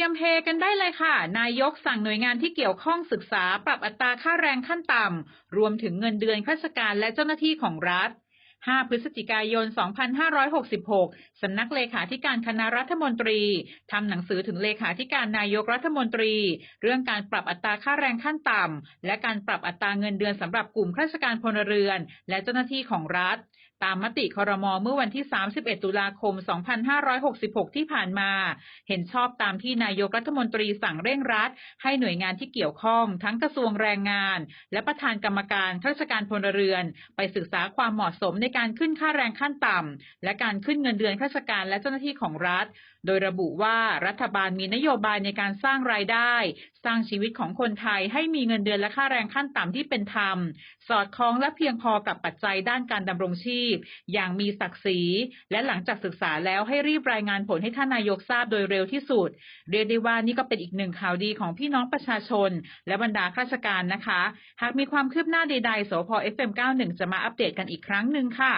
รียมเฮกันได้เลยค่ะ นายกสั่งหน่วยงานที่เกี่ยวข้องศึกษาปรับอัตราค่าแรงขั้นต่ำ รวมถึงเงินเดือนข้าราชการและเจ้าหน้าที่ของรัฐ 5 พฤศจิกายน 2566 สำนักเลขาธิการคณะรัฐมนตรีทำหนังสือถึงเลขาธิการนายกรัฐมนตรี เรื่องการปรับอัตราค่าแรงขั้นต่ำ และการปรับอัตราเงินเดือนสำหรับกลุ่มข้าราชการพลเรือน และเจ้าหน้าที่ของรัฐ ตามมติคอรมอเมื่อวันที่ 31 ตุลาคม 2566 ที่ผ่านมา เห็นชอบตามที่นายกรัฐมนตรีสั่งเร่งรัด ให้หน่วยงานที่เกี่ยวข้อง ทั้งกระทรวงแรงงาน และประธานกรรมการข้าราชการพลเรือน ไปศึกษาความเหมาะสมในการขึ้นค่าแรงขั้นต่ำและการขึ้นเงินเดือนข้าราชการและเจ้าหน้าที่ของรัฐ โดยระบุว่ารัฐบาลมีนโยบายในการสร้างรายได้ สร้างชีวิตของคนไทยให้มีเงินเดือนและค่าแรงขั้นต่ำที่เป็นธรรม สอดคล้องและเพียงพอกับปัจจัยด้านการดำรงชีพ อย่างมีศักดิ์ศรี และหลังจากศึกษาแล้วให้รีบรายงานผลให้ท่านนายกทราบโดยเร็วที่สุด เรียกได้ว่านี่ก็เป็นอีกหนึ่งข่าวดีของพี่น้องประชาชน และบรรดาข้าราชการนะคะ หากมีความคืบหน้าใดๆสพ FM91 จะมาอัปเดตกันอีกครั้งหนึ่งค่ะ